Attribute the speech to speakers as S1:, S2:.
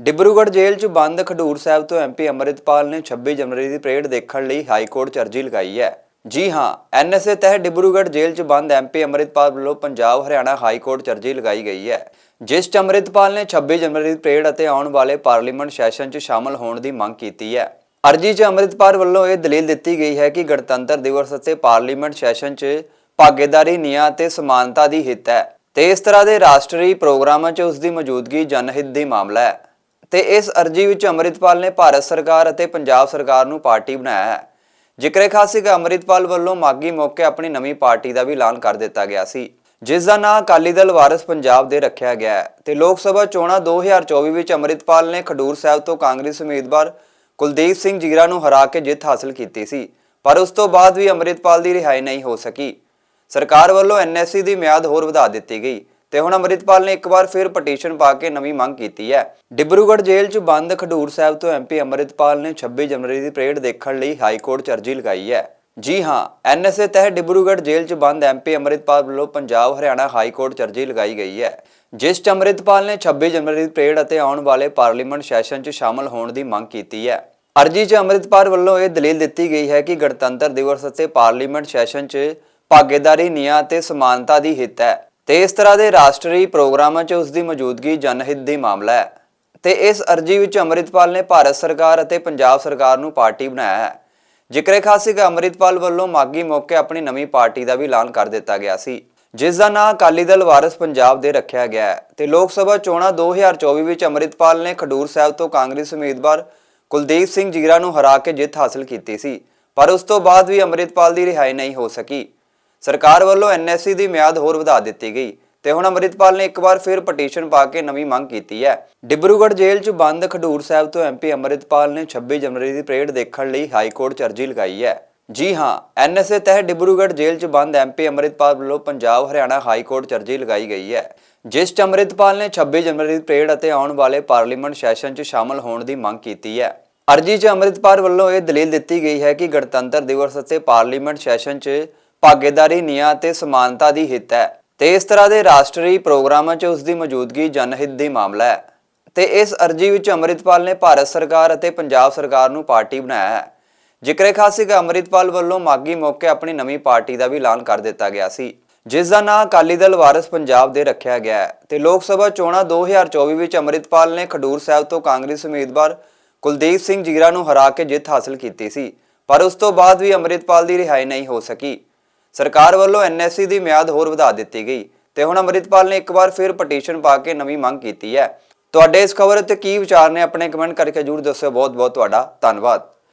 S1: ਡਿਬਰੂਗੜ੍ਹ ਜੇਲ੍ਹ 'ਚ ਬੰਦ ਖਡੂਰ ਸਾਹਿਬ ਤੋਂ ਐਮਪੀ ਅੰਮ੍ਰਿਤਪਾਲ ਨੇ 26 ਜਨਵਰੀ ਦੀ ਪਰੇਡ ਦੇਖਣ ਲਈ ਹਾਈ ਕੋਰਟ 'ਚ ਅਰਜ਼ੀ ਲਗਾਈ ਹੈ। ਜੀ ਹਾਂ ਐਨਐਸਏ ਤਹਿਤ ਡਿਬਰੂਗੜ੍ਹ ਜੇਲ੍ਹ 'ਚ ਬੰਦ ਐਮਪੀ ਅੰਮ੍ਰਿਤਪਾਲ ਵੱਲੋਂ ਪੰਜਾਬ, ਹਰਿਆਣਾ ਹਾਈ ਕੋਰਟ 'ਚ ਅਰਜ਼ੀ ਲਗਾਈ ਗਈ ਹੈ। ਜਿਸ 'ਚ ਅੰਮ੍ਰਿਤਪਾਲ ਨੇ 26 ਜਨਵਰੀ ਦੀ ਪਰੇਡ ਅਤੇ ਆਉਣ ਵਾਲੇ ਪਾਰਲੀਮੈਂਟ ਸੈਸ਼ਨ 'ਚ ਸ਼ਾਮਲ ਹੋਣ ਦੀ ਮੰਗ ਕੀਤੀ ਹੈ। ਅਰਜ਼ੀ 'ਚ ਅੰਮ੍ਰਿਤਪਾਲ ਵੱਲੋਂ ਇਹ ਦਲੀਲ ਦਿੱਤੀ ਗਈ ਹੈ ਕਿ ਗਣਤੰਤਰ ਦਿਵਸ ਅਤੇ ਪਾਰਲੀਮੈਂਟ ਸੈਸ਼ਨ 'ਚ ਭਾਗੀਦਾਰੀ, ਨਿਆਂ ਤੇ ਸਮਾਨਤਾ ਦੀ ਹਿੱਤ ਹੈ ਤੇ ਇਸ ਤਰ੍ਹਾਂ ਦੇ ਰਾਸ਼ਟਰੀ ਪ੍ਰੋਗਰਾਮਾਂ 'ਚ ਉਸ ਦੀ ਮੌਜੂਦਗੀ ਜਨਹਿਤ ਦੀ ਮਾਮਲਾ ਹੈ। ਤੇ ਇਸ ਅਰਜ਼ੀ ਵਿੱਚ ਅੰਮ੍ਰਿਤਪਾਲ ਨੇ ਭਾਰਤ ਸਰਕਾਰ ਅਤੇ ਪੰਜਾਬ ਸਰਕਾਰ ਨੂੰ ਪਾਰਟੀ ਬਣਾਇਆ ਹੈ। ਜ਼ਿਕਰੇ ਖਾਸ ਹੈ ਕਿ ਅੰਮ੍ਰਿਤਪਾਲ ਵੱਲੋਂ ਮਾਗੀ ਮੌਕੇ ਆਪਣੀ ਨਵੀਂ ਪਾਰਟੀ ਦਾ ਵੀ ਐਲਾਨ ਕਰ ਦਿੱਤਾ ਗਿਆ ਸੀ, ਜਿਸ ਦਾ ਨਾਂ ਅਕਾਲੀ ਦਲ ਵਾਰਸ ਪੰਜਾਬ ਦੇ ਰੱਖਿਆ ਗਿਆ ਹੈ ਤੇ ਲੋਕ ਸਭਾ ਚੋਣਾਂ 2024 ਵਿੱਚ ਅੰਮ੍ਰਿਤਪਾਲ ਨੇ ਖਡੂਰ ਸਾਹਿਬ ਤੋਂ ਕਾਂਗਰਸ ਉਮੀਦਵਾਰ ਕੁਲਦੀਪ ਸਿੰਘ ਜੀਰਾ ਨੂੰ ਹਰਾ ਕੇ ਜਿੱਤ ਹਾਸਲ ਕੀਤੀ ਸੀ, ਪਰ ਉਸ ਤੋਂ ਬਾਅਦ ਵੀ ਅੰਮ੍ਰਿਤਪਾਲ ਦੀ ਰਿਹਾਈ ਨਹੀਂ ਹੋ ਸਕੀ। ਸਰਕਾਰ ਵੱਲੋਂ ਐਨਐਸਸੀ ਦੀ ਮਿਆਦ ਹੋਰ ਵਧਾ ਦਿੱਤੀ ਗਈ ਤੇ ਹੁਣ ਅੰਮ੍ਰਿਤਪਾਲ ਨੇ ਇੱਕ ਵਾਰ ਫਿਰ ਪਟੀਸ਼ਨ ਪਾ ਕੇ ਨਵੀਂ ਮੰਗ ਕੀਤੀ ਹੈ। ਡਿਬਰੂਗੜ੍ਹ ਜੇਲ੍ਹ 'ਚ ਬੰਦ ਖਡੂਰ ਸਾਹਿਬ ਤੋਂ ਐਮਪੀ ਅੰਮ੍ਰਿਤਪਾਲ ਨੇ 26 ਜਨਵਰੀ ਦੀ ਪਰੇਡ ਦੇਖਣ ਲਈ ਹਾਈ ਕੋਰਟ 'ਚ ਅਰਜ਼ੀ ਲਗਾਈ ਹੈ। ਜੀ ਹਾਂ ਐਨਐਸਏ ਤਹਿਤ ਡਿਬਰੂਗੜ੍ਹ ਜੇਲ੍ਹ 'ਚ ਬੰਦ ਐਮਪੀ ਅੰਮ੍ਰਿਤਪਾਲ ਵੱਲੋਂ ਪੰਜਾਬ, ਹਰਿਆਣਾ ਹਾਈ ਕੋਰਟ 'ਚ ਅਰਜ਼ੀ ਲਗਾਈ ਗਈ ਹੈ। ਜਿਸ 'ਚ ਅੰਮ੍ਰਿਤਪਾਲ ਨੇ 26 ਜਨਵਰੀ ਦੀ ਪਰੇਡ ਅਤੇ ਆਉਣ ਵਾਲੇ ਪਾਰਲੀਮੈਂਟ ਸੈਸ਼ਨ 'ਚ ਸ਼ਾਮਲ ਹੋਣ ਦੀ ਮੰਗ ਕੀਤੀ ਹੈ। ਅਰਜ਼ੀ 'ਚ ਅੰਮ੍ਰਿਤਪਾਲ ਵੱਲੋਂ ਇਹ ਦਲੀਲ ਦਿੱਤੀ ਗਈ ਹੈ ਕਿ ਗਣਤੰਤਰ ਦਿਵਸ ਅਤੇ ਪਾਰਲੀਮੈਂਟ ਸੈਸ਼ਨ 'ਚ ਭਾਗੇਦਾਰੀ ਨਿਆਂ ਤੇ ਸਮਾਨਤਾ ਦੀ ਹਿੱਤ ਹੈ। ਤੇ ਇਸ ਤਰ੍ਹਾਂ ਦੇ ਰਾਸ਼ਟਰੀ ਪ੍ਰੋਗਰਾਮਾਂ 'ਚ ਉਸ ਦੀ ਮੌਜੂਦਗੀ ਜਨਹਿਤ ਦੀ ਮਾਮਲਾ ਹੈ ਤੇ ਇਸ ਅਰਜ਼ੀ ਵਿੱਚ ਅੰਮ੍ਰਿਤਪਾਲ ਨੇ ਭਾਰਤ ਸਰਕਾਰ ਅਤੇ ਪੰਜਾਬ ਸਰਕਾਰ ਨੂੰ ਪਾਰਟੀ ਬਣਾਇਆ ਹੈ। ਜ਼ਿਕਰੇ ਖਾਸ ਹੈ ਕਿ ਅੰਮ੍ਰਿਤਪਾਲ ਵੱਲੋਂ ਮਾਗੀ ਮੌਕੇ ਆਪਣੀ ਨਵੀਂ ਪਾਰਟੀ ਦਾ ਵੀ ਐਲਾਨ ਕਰ ਦਿੱਤਾ ਗਿਆ ਸੀ, ਜਿਸ ਦਾ ਨਾਂ ਅਕਾਲੀ ਦਲ ਵਾਰਸ ਪੰਜਾਬ ਦੇ ਰੱਖਿਆ ਗਿਆ ਹੈ। ਤੇ ਲੋਕ ਸਭਾ ਚੋਣਾਂ 2024 ਵਿੱਚ ਅੰਮ੍ਰਿਤਪਾਲ ਨੇ ਖਡੂਰ ਸਾਹਿਬ ਤੋਂ ਕਾਂਗਰਸ ਉਮੀਦਵਾਰ ਕੁਲਦੀਪ ਸਿੰਘ ਜੀਰਾ ਨੂੰ ਹਰਾ ਕੇ ਜਿੱਤ ਹਾਸਲ ਕੀਤੀ ਸੀ, ਪਰ ਉਸ ਤੋਂ ਬਾਅਦ ਵੀ ਅੰਮ੍ਰਿਤਪਾਲ ਦੀ ਰਿਹਾਈ ਨਹੀਂ ਹੋ ਸਕੀ। ਸਰਕਾਰ ਵੱਲੋਂ ਐਨਐਸਸੀ ਦੀ ਮਿਆਦ ਹੋਰ ਵਧਾ ਦਿੱਤੀ ਗਈ ਤੇ ਹੁਣ ਅੰਮ੍ਰਿਤਪਾਲ ਨੇ ਇੱਕ ਵਾਰ ਫਿਰ ਪਟੀਸ਼ਨ ਪਾ ਕੇ ਨਵੀਂ ਮੰਗ ਕੀਤੀ ਹੈ। ਡਿਬਰੂਗੜ੍ਹ ਜੇਲ੍ਹ 'ਚ ਬੰਦ ਖਡੂਰ ਸਾਹਿਬ ਤੋਂ ਐਮਪੀ ਅੰਮ੍ਰਿਤਪਾਲ ਨੇ 26 ਜਨਵਰੀ ਦੀ ਪਰੇਡ ਦੇਖਣ ਲਈ ਹਾਈ ਕੋਰਟ 'ਚ ਅਰਜ਼ੀ ਲਗਾਈ ਹੈ। ਜੀ ਹਾਂ ਐਨਐਸਏ ਤਹਿਤ ਡਿਬਰੂਗੜ੍ਹ ਜੇਲ੍ਹ 'ਚ ਬੰਦ ਐਮਪੀ ਅੰਮ੍ਰਿਤਪਾਲ ਵੱਲੋਂ ਪੰਜਾਬ, ਹਰਿਆਣਾ ਹਾਈ ਕੋਰਟ 'ਚ ਅਰਜ਼ੀ ਲਗਾਈ ਗਈ ਹੈ। ਜਿਸ 'ਚ ਅੰਮ੍ਰਿਤਪਾਲ ਨੇ 26 ਜਨਵਰੀ ਦੀ ਪਰੇਡ ਅਤੇ ਆਉਣ ਵਾਲੇ ਪਾਰਲੀਮੈਂਟ ਸੈਸ਼ਨ 'ਚ ਸ਼ਾਮਲ ਹੋਣ ਦੀ ਮੰਗ ਕੀਤੀ ਹੈ। ਅਰਜ਼ੀ 'ਚ ਅੰਮ੍ਰਿਤਪਾਲ ਵੱਲੋਂ ਇਹ ਦਲੀਲ ਦਿੱਤੀ ਗਈ ਹੈ ਕਿ ਗਣਤੰਤਰ ਦਿਵਸ ਅਤੇ ਪਾਰਲੀਮੈਂਟ ਸੈਸ਼ਨ 'ਚ ਭਾਗੀਦਾਰੀ ਨਿਆਂ ਤੇ ਸਮਾਨਤਾ ਦੀ ਹਿੱਤ ਹੈ ਤੇ ਇਸ ਤਰ੍ਹਾਂ ਦੇ ਰਾਸ਼ਟਰੀ ਪ੍ਰੋਗਰਾਮਾਂ 'ਚ ਉਸ ਦੀ ਮੌਜੂਦਗੀ ਜਨਹਿਤ ਦੀ ਮਾਮਲਾ ਹੈ ਤੇ ਇਸ ਅਰਜ਼ੀ ਵਿੱਚ ਅੰਮ੍ਰਿਤਪਾਲ ਨੇ ਭਾਰਤ ਸਰਕਾਰ ਅਤੇ ਪੰਜਾਬ ਸਰਕਾਰ ਨੂੰ ਪਾਰਟੀ ਬਣਾਇਆ ਹੈ। ਜ਼ਿਕਰੇ ਖਾਸ ਹੈ ਕਿ ਅੰਮ੍ਰਿਤਪਾਲ ਵੱਲੋਂ ਮਾਗੀ ਮੌਕੇ ਆਪਣੀ ਨਵੀਂ ਪਾਰਟੀ ਦਾ ਵੀ ਐਲਾਨ ਕਰ ਦਿੱਤਾ ਗਿਆ ਸੀ, ਜਿਸ ਦਾ ਨਾਂ ਅਕਾਲੀ ਦਲ ਵਾਰਸ ਪੰਜਾਬ ਦੇ ਰੱਖਿਆ ਗਿਆ ਹੈ ਤੇ ਲੋਕ ਸਭਾ ਚੋਣਾਂ 2024 ਵਿੱਚ ਅੰਮ੍ਰਿਤਪਾਲ ਨੇ ਖਡੂਰ ਸਾਹਿਬ ਤੋਂ ਕਾਂਗਰਸ ਉਮੀਦਵਾਰ ਕੁਲਦੀਪ ਸਿੰਘ ਜੀਰਾ ਨੂੰ ਹਰਾ ਕੇ ਜਿੱਤ ਹਾਸਲ ਕੀਤੀ ਸੀ, ਪਰ ਉਸ ਤੋਂ ਬਾਅਦ ਵੀ ਅੰਮ੍ਰਿਤਪਾਲ ਦੀ ਰਿਹਾਈ ਨਹੀਂ ਹੋ ਸਕੀ। ਸਰਕਾਰ ਵੱਲੋਂ ਐਨਐਸਸੀ ਦੀ ਮਿਆਦ ਹੋਰ ਵਧਾ ਦਿੱਤੀ ਗਈ ਤੇ ਹੁਣ ਅੰਮ੍ਰਿਤਪਾਲ ਨੇ ਇੱਕ ਵਾਰ ਫਿਰ ਪਟੀਸ਼ਨ ਪਾ ਕੇ ਨਵੀਂ ਮੰਗ ਕੀਤੀ ਹੈ। ਤੁਹਾਡੇ ਇਸ ਖਬਰ ਉੱਤੇ ਕੀ ਵਿਚਾਰ ਨੇ? ਆਪਣੇ ਕਮੈਂਟ ਕਰਕੇ ਜਰੂਰ ਦੱਸਿਓ। ਬਹੁਤ ਬਹੁਤ ਤੁਹਾਡਾ ਧੰਨਵਾਦ।